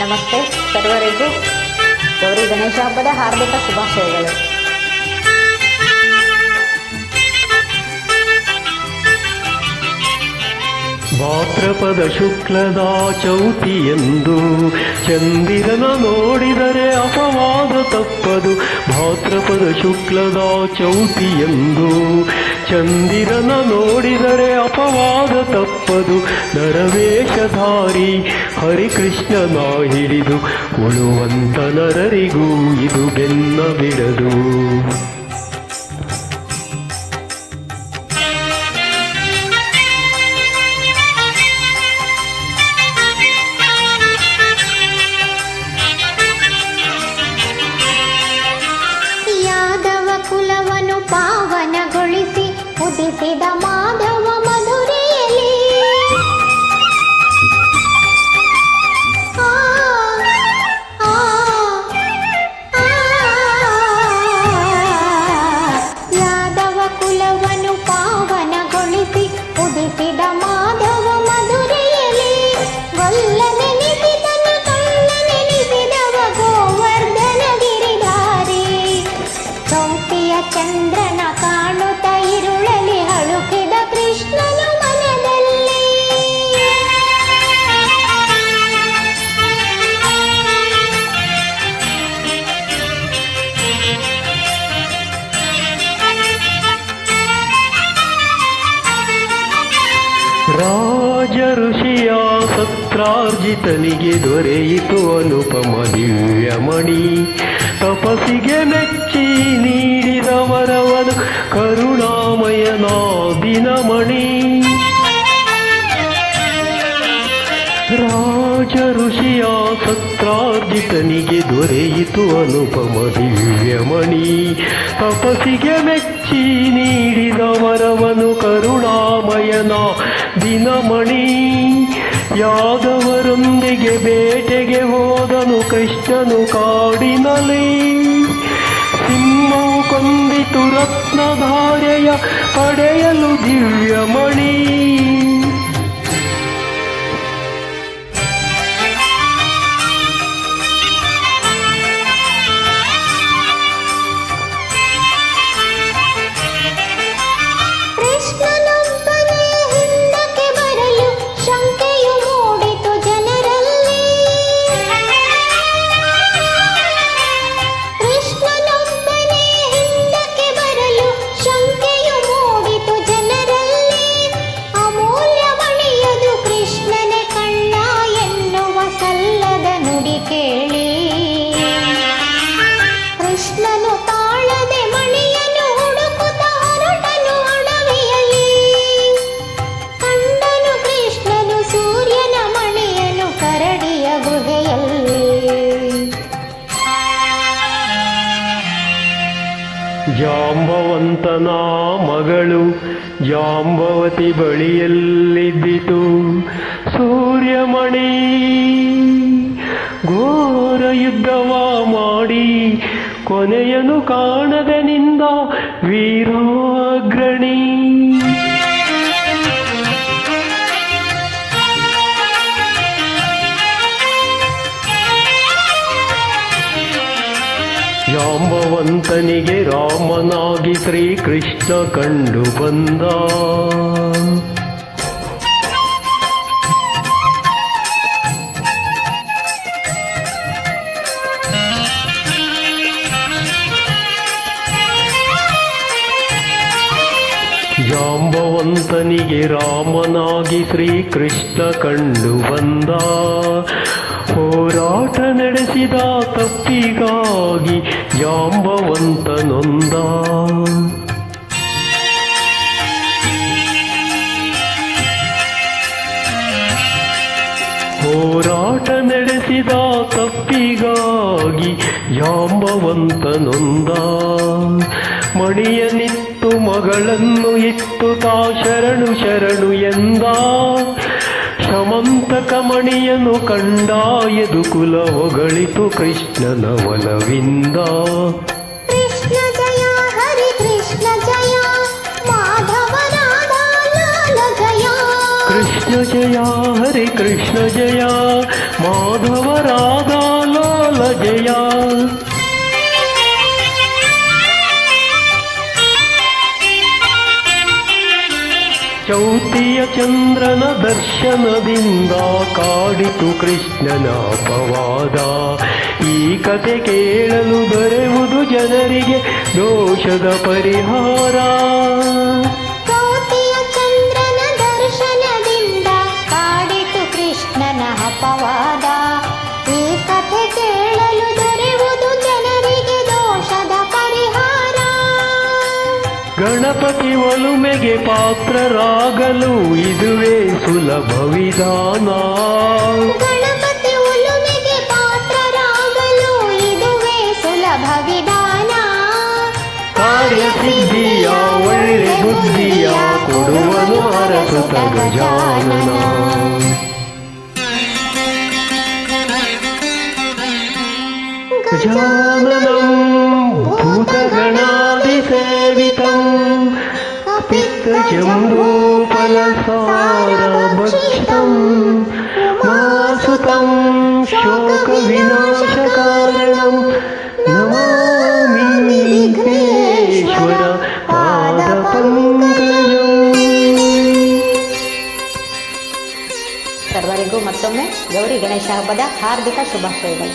ನಮಸ್ತೆ ಸರ್ವರಿಗೂ ಗೌರಿ ಗಣೇಶ ಹಬ್ಬದ ಹಾರ್ದಿಕ ಶುಭಾಶಯಗಳು. ಭಾದ್ರಪದ ಶುಕ್ಲದ ಎಂದು ಚಂದಿರನ ನೋಡಿದರೆ ಅಪವಾದ ತಪ್ಪದು ಭಾದ್ರಪದ ಶುಕ್ಲದ ಎಂದು ಚಂದಿರನ ನೋಡಿದರೆ ಅಪವಾದ ತಪ್ಪದು ನರವೇಷಧಾರಿ ಹರಿಕೃಷ್ಣನ ಹಿಡಿದು ಉಳುವಂತ ನರರಿಗೂ ಇದು ಬೆನ್ನ ಬಿಡದು. ರಾಜ ಋಷಿಯ ಸತ್ರಾರ್ಜಿತನಿಗೆ ದೊರೆಯಿತು ಅನುಪಮ ದಿವ್ಯಮಣಿ. ತಪಸ್ಸಿಗೆ ಮೆಚ್ಚಿ ನೀಡಿದ ವರವನು ಕರುಣಾಮಯನ ದಿನಮಣಿ ರಾಜ ಋಷಿಯ ಸತ್ರಾರ್ಜಿತನಿಗೆ ದೊರೆಯಿತು ಅನುಪಮ ದಿವ್ಯಮಣಿ. ತಪಸ್ಸಿಗೆ ಮೆಚ್ಚಿ ನೀಡಿದ ವರವನು ಕರುಣಾಮಯನ ದಿನಮಣಿ ಯಾದವರೊಂದಿಗೆ ಬೇಟೆಗೆ ಹೋದನು ಕೃಷ್ಣನು ಕಾಡಿನಲ್ಲಿ. ಸಿಂಹವು ಕೊಂದಿತು ರತ್ನಧಾರೆಯ ಪಡೆಯಲು ದಿವ್ಯಮಣಿ. ಜಾಂಬವಂತನ ಮಗಳು ಜಾಂಬವತಿ ಬಳಿಯಲ್ಲಿದ್ದಿತು. ಸೂರ್ಯಮಣಿ ಘೋರ ಯುದ್ಧವ ಮಾಡಿ ಕೊನೆಯನು ಕಾಣದೆ ನಿಂದ ವೀರಾಗ್ರಣಿ ಜಾಂಬವಂತನಿಗೆ ರಾಮನಾಗಿ ಶ್ರೀಕೃಷ್ಣ ಕಂಡು ಬಂದ. ಜಾಂಬವಂತನಿಗೆ ರಾಮನಾಗಿ ಶ್ರೀಕೃಷ್ಣ ಕಂಡು ಬಂದ. ಹೋರಾಟ ನಡೆಸಿದ ತಪ್ಪಿಗಾಗಿ ಜಾಂಬವಂತನೊಂದ. ಹೋರಾಟ ನಡೆಸಿದ ತಪ್ಪಿಗಾಗಿ ಜಾಂಬವಂತನೊಂದ. ಮಣಿಯನಿತ್ತು ಮಗಳನ್ನು ಇತ್ತು ತಾ ಶರಣು ಶರಣು ಎಂದ. ಶಮಂತಕ ಮಣಿಯನು ಕಂಡ ಎದು ಕುಲ ಹೊಗಳಿತು ಕೃಷ್ಣನ ಒಲವಿಂದ ಕೃಷ್ಣ ಜಯ ಹರಿ ಕೃಷ್ಣ ಜಯ ಮಾಧವ ರಾಧಾ ಲಾಲ ಜಯ ಕೃಷ್ಣ ಜಯ ಹರಿ ಕೃಷ್ಣ ಜಯ ಮಾಧವ ರಾಧಾ ಲಾಲ ಜಯ ಚೌತಿಯ ಚಂದ್ರನ ದರ್ಶನದಿಂದ ಕಾಡಿತು ಕೃಷ್ಣನ ಅಪವಾದ. ಈ ಕತೆ ಕೇಳಲು ದೊರೆಯುವುದು ಜನರಿಗೆ ದೋಷದ ಪರಿಹಾರ. ಗಣಪತಿ ಒಲುಮೆಗೆ ಪಾತ್ರರಾಗಲು ಇದುವೇ ಸುಲಭ ವಿಧಾನ. ಕಾರ್ಯಸಿದ್ಧಿಯ ಒಳ್ಳೆ ಬುದ್ಧಿಯ ಕೊಡುವನು ಅರಸುತ ಗಜಾನನ ಗಜಾನನಂ ಭೂತಗಣಾದಿಸೇವಿತಂ पित्तजम्बूफलसारभक्षितं मासुतं शोकविनाशकारणं नमामि विघ्नेश्वर पादपङ्कजम् ಸರ್ವರಿಗೂ ಮತ್ತೊಮ್ಮೆ ಗೌರಿ ಗಣೇಶ ಹಬ್ಬದ ಹಾರ್ದಿಕ ಶುಭಾಶಯಗಳು